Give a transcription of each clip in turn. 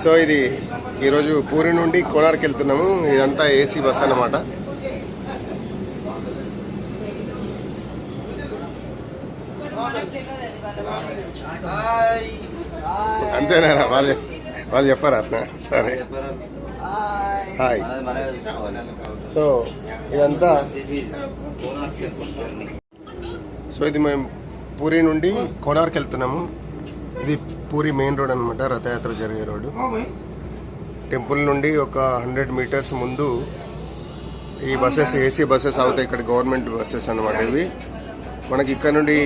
So ఇది ఈరోజు పూరి నుండి కోనార్కి వెళ్తున్నాము. ఇదంతా ఏసీ బస్ అన్నమాట. అంతేనా వాళ్ళు వాళ్ళు చెప్పారా? అట్లా సరే. హాయ్. సో ఇదంతా సో ఇది మేము పూరి నుండి కోనార్కి వెళ్తున్నాము. ఇది పూరి మెయిన్ రోడ్ అనమాట రథయాత్ర జరిగే రోడ్డు. టెంపుల్ నుండి ఒక హండ్రెడ్ మీటర్స్ ముందు ఈ బస్సెస్ ఏసీ బస్సెస్ అవుతాయి ఇక్కడ గవర్నమెంట్ బస్సెస్ అనమాట ఇవి. మనకి ఇక్కడ నుండి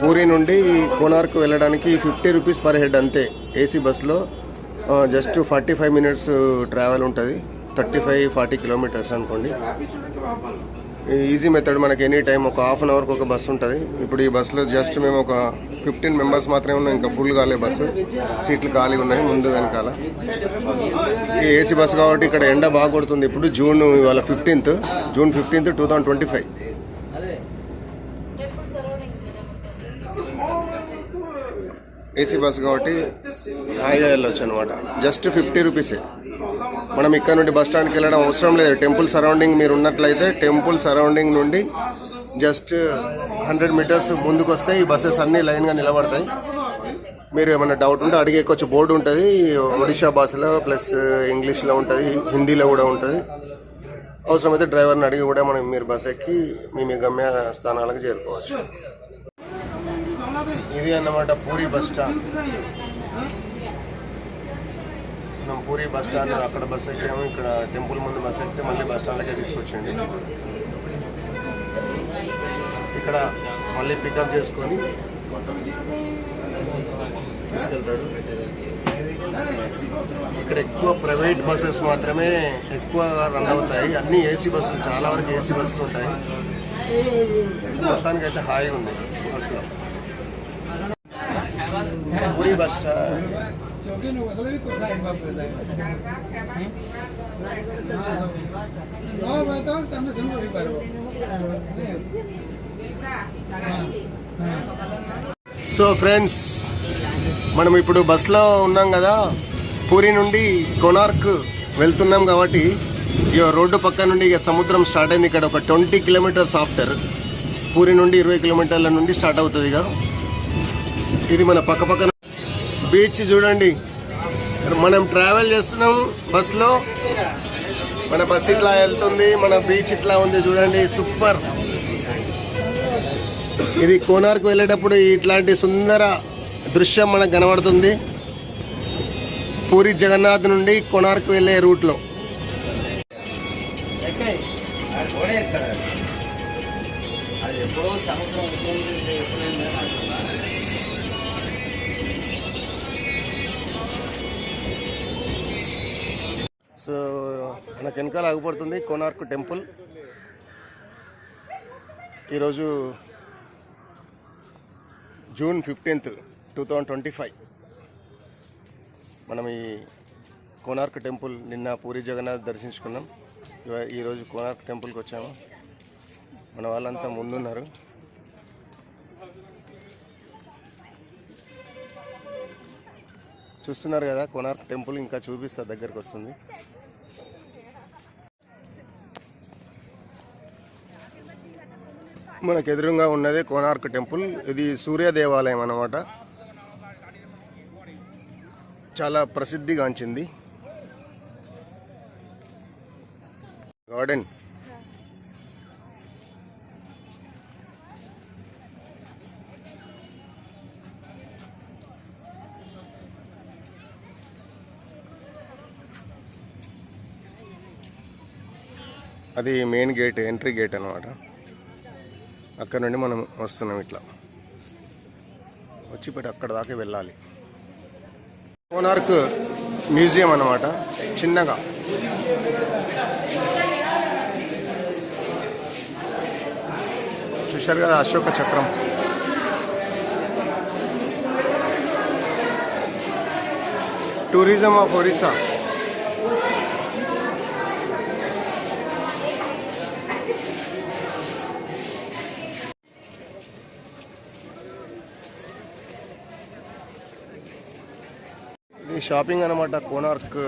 పూరి నుండి కోనార్కు వెళ్ళడానికి ఫిఫ్టీ రూపీస్ పర్ హెడ్ అంతే ఏసీ బస్సులో. Just forty five minutes travel ఉంటుంది థర్టీ ఫైవ్ ఫార్టీ కిలోమీటర్స్ అనుకోండి. ఈజీ మెథడ్ మనకి ఎనీ టైం ఒక హాఫ్ అన్ అవర్కి ఒక బస్సు ఉంటుంది. ఇప్పుడు ఈ బస్సులో జస్ట్ మేము ఒక ఫిఫ్టీన్ మెంబర్స్ మాత్రమే ఉన్నాం. ఇంకా ఫుల్ కాలే బస్సు సీట్లు ఖాళీగా ఉన్నాయి ముందు వెనకాల. ఏసీ బస్సు కాబట్టి ఇక్కడ ఎండ బాగా కొడుతుంది. ఇప్పుడు జూన్ ఇవాళ fifteenth June fifteenth two thousand twenty five AC bus కాబట్టి హాయిగా వెళ్ళొచ్చు అనమాట జస్ట్ ఫిఫ్టీ రూపీసే మనం ఇక్కడ నుండి బస్ స్టాండ్కి వెళ్ళడం అవసరం లేదు. టెంపుల్ సరౌండింగ్ మీరు ఉన్నట్లయితే టెంపుల్ సరౌండింగ్ నుండి జస్ట్ హండ్రెడ్ మీటర్స్ ముందుకు వస్తే ఈ బస్సెస్ అన్నీ లైన్గా నిలబడతాయి. మీరు ఏమైనా డౌట్ ఉంటే అడిగేకొచ్చి బోర్డు ఉంటుంది. ఒడిషా భాషలో ప్లస్ ఇంగ్లీష్లో ఉంటుంది. హిందీలో కూడా ఉంటుంది. అవసరమైతే డ్రైవర్ని అడిగి కూడా మనం మీరు బస్ ఎక్కి మీ మీ గమ్య స్థానాలకు చేరుకోవచ్చు. ఇది అన్నమాట పూరి బస్ స్టాండ్. మనం పూరి బస్ స్టాండ్ అక్కడ బస్ ఎక్కాము. ఇక్కడ టెంపుల్ ముందు బస్ ఎక్కితే మళ్ళీ బస్ స్టాండ్లకే తీసుకొచ్చిండి. ఇక్కడ మళ్ళీ పికప్ చేసుకొని తీసుకెళ్తాడు. ఇక్కడ ఎక్కువ ప్రైవేట్ బస్సెస్ మాత్రమే ఎక్కువ రన్ అవుతాయి. అన్ని ఏసీ బస్సులు చాలా వరకు ఏసీ బస్సులు ఉంటాయి. మొత్తానికి అయితే హాయిగా ఉంది బస్సులో. Puri bus stand. So friends మనం ఇప్పుడు బస్సులో ఉన్నాం కదా. పూరి నుండి కొనార్క్ వెళ్తున్నాం కాబట్టి ఇక రోడ్డు పక్క నుండి ఇక సముద్రం స్టార్ట్ అయింది. ఇక్కడ ఒక ట్వంటీ కిలోమీటర్స్ ఆఫ్టర్ పూరి నుండి ఇరవై కిలోమీటర్ల నుండి స్టార్ట్ అవుతుంది ఇక ఇది మన పక్క పక్కన బీచ్ చూడండి. మనం ట్రావెల్ చేస్తున్నాం బస్సులో. మన బస్ ఇట్లా వెళ్తుంది మన బీచ్ ఇట్లా ఉంది చూడండి సూపర్. ఇది కోనార్కు వెళ్ళేటప్పుడు ఇట్లాంటి సుందర దృశ్యం మనకు కనబడుతుంది. పూరి జగన్నాథ్ నుండి కోనార్కు వెళ్ళే రూట్లో. అది ఎప్పుడో సంవత్సరం సో మనకు వెనకాల ఆగిపడుతుంది కోనార్క్ టెంపుల్. ఈరోజు June fifteenth two thousand twenty five. మనం ఈ కోనార్క్ టెంపుల్ నిన్న పూరి జగన్నాథ్ దర్శించుకున్నాం. ఈరోజు కోనార్క్ టెంపుల్కి వచ్చాము. మన వాళ్ళంతా ముందున్నారు. చూస్తున్నారు కదా కోనార్క్ టెంపుల్ ఇంకా చూపిస్తా దగ్గరికి వస్తుంది. మనకు ఎదురుగా ఉన్నది కోనార్క్ టెంపుల్. ఇది సూర్య దేవాలయం అన్నమాట. చాలా ప్రసిద్ధిగాంచింది గార్డెన్. అది మెయిన్ గేట్ ఎంట్రీ గేట్ అనమాట అక్కడ నుండి మనం వస్తున్నాం ఇట్లా. వచ్చిపెట్టి అక్కడ దాకా వెళ్ళాలి. కోనార్క్ మ్యూజియం అన్నమాట. చిన్నగా. చూశారు కదా అశోక చక్రం. టూరిజం ఆఫ్ ఒరిస్సా షాపింగ్ అనమాట కోనార్క్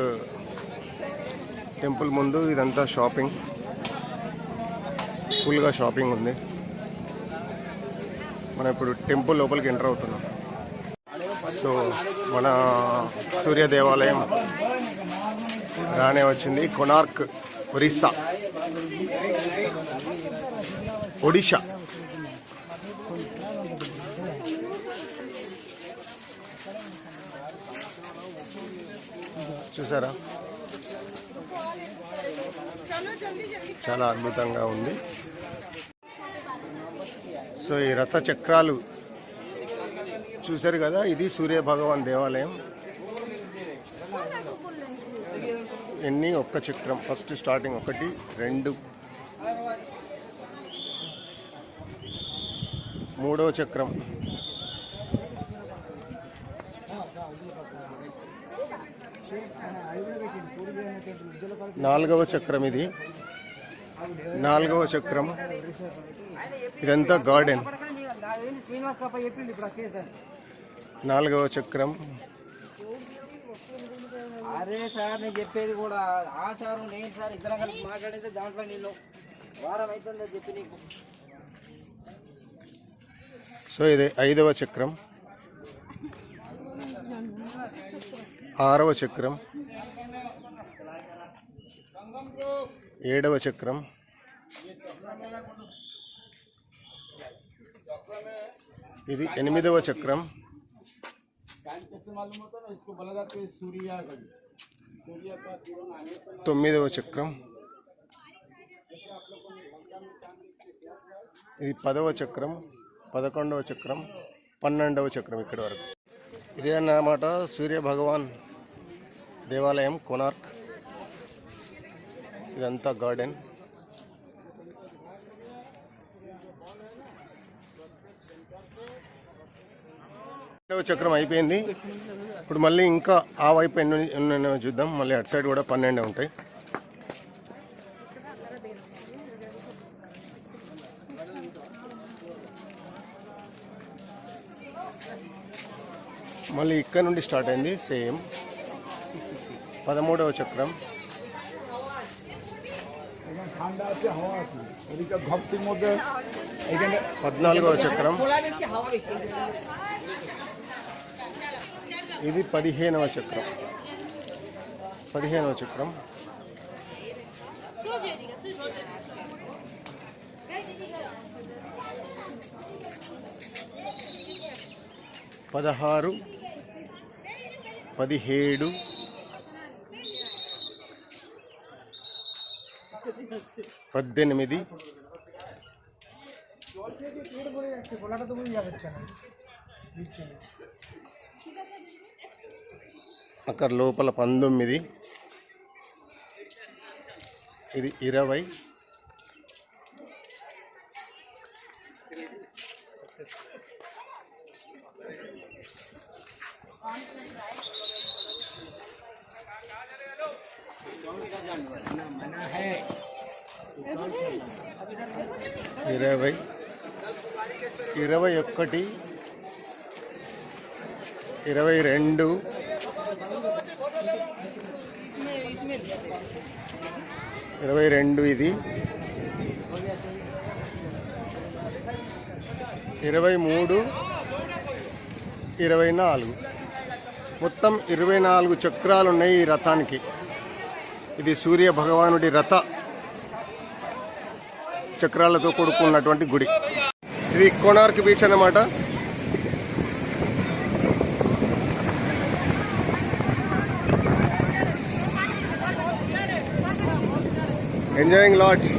టెంపుల్ ముందు ఇదంతా షాపింగ్. ఫుల్గా షాపింగ్ ఉంది. మనం ఇప్పుడు టెంపుల్ లోపలికి ఎంటర్ అవుతున్నాం. సో మన సూర్య దేవాలయం రానే వచ్చింది. కొనార్క్ ఒరిస్సా. ఒడిషా. చూసారా? చాలా అద్భుతంగా ఉంది. సో ఈ రథ చక్రాలు చూశారు కదా? ఇది సూర్య భగవాన్ దేవాలయం. ఎన్ని? ఒక్క చక్రం. ఫస్ట్ స్టార్టింగ్ ఒకటి రెండు. మూడో చక్రం. నాలుగవ చక్రం ఇది. నాలుగవ చక్రం. ఇదంతా గార్డెన్. నాలుగవ చక్రం. అదే సార్ నేను చెప్పేది కూడా ఆ సారు నేను సార్ ఇద్దరం కలిసి మాట్లాడితే దాంట్లో నేను వారం అవుతుందని చెప్పి నీకు. సో ఇది ఐదవ చక్రం. ఆరవ చక్రం. ఏడవ చక్రం. ఇది ఎనిమిదవ చక్రం. తొమ్మిదవ చక్రం. ఇది పదవ చక్రం పదకొండవ చక్రం పన్నెండవ చక్రం ఇక్కడి వరకు. ఇదే అన్నమాట సూర్య భగవాన్ దేవాలయం కొనార్క్. ఇదంతా గార్డెన్. రెండవ చక్రం అయిపోయింది. ఇప్పుడు మళ్ళీ ఇంకా ఆ వైపు ఎన్ని ఉన్నాయో చూద్దాం. మళ్ళీ అటు సైడ్ కూడా పన్నెండే ఉంటాయి. మళ్ళీ ఇక్కడ నుండి స్టార్ట్ అయింది సేమ్. పదమూడవ చక్రం. పద్నాలుగవ చక్రం. ఇది పదిహేనవ చక్రం. పదిహేనవ చక్రం. పదహారు. పదిహేడు. పద్దెనిమిది. అక్కడ లోపల పంతొమ్మిది. ఇది ఇరవై. Thank you. ఇరవై. ఇరవై ఒకటి. ఇరవై రెండు. ఇరవై రెండు ఇది. ఇరవై మూడు. ఇరవై నాలుగు. మొత్తం ఇరవై నాలుగు చక్రాలు ఉన్నాయి ఈ రథానికి. ఇది సూర్య భగవానుడి రథ చక్రాలతో కూడుకున్నటువంటి గుడి. ఇది కోనార్క్ బీచ్ అన్నమాట. Enjoying lodge